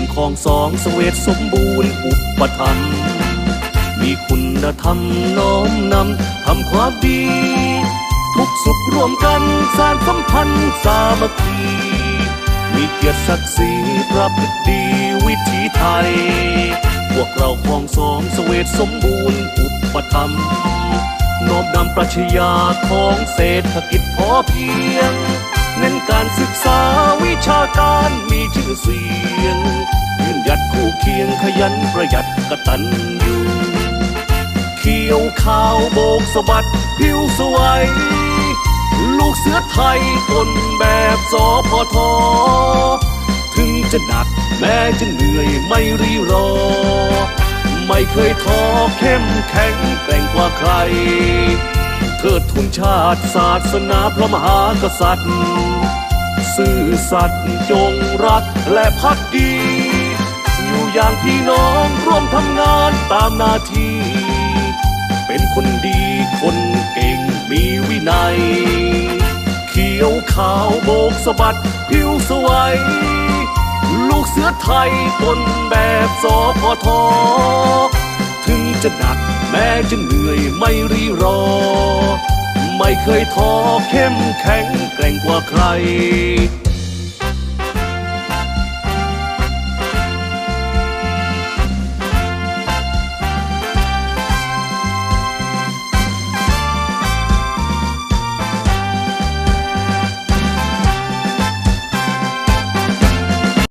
ยงของสองสเวทสมบูรณ์อุปถัมภ์มีคุณธรรมน้อมนำทำความดี ทุกสุขรวมกันสร้างสัมพันธ์สามัคคีมีเกียรติศักดิ์ศรีประพฤติดีวิถีไทย พวกเราของสองสเวทสมบูรณ์อุปถัมภ์น้อมนำปรัชญาของเศรษฐกิจพอเพียง เน้นการศึกษาวิชาการ ยงขยันประหยัดกระตัญญูเขียวขาวโบกสะบัดผิวสวย ลูกเสือไทยต้นแบบสอพอทอถึงจะหนักแม้จะเหนื่อยไม่รีรอ ไม่เคยท้อเข้มแข็งแกร่งกว่าใครเทิดทุนชาติศาสนาพระมหากษัตริย์ ซื่อสัตย์จงรักและพักดี อยู่อย่างพี่น้องร่วมทำงานตามหน้าที่ เป็นคนดีคนเก่งมีวินัย เขียวขาวโบกสะบัดผิวสวยลูกเสือไทยต้นแบบสอพอทอถึงจะหนักแม้จะเหนื่อยไม่รีรอ ไม่เคยท้อเข้มแข็งแกร่งกว่าใคร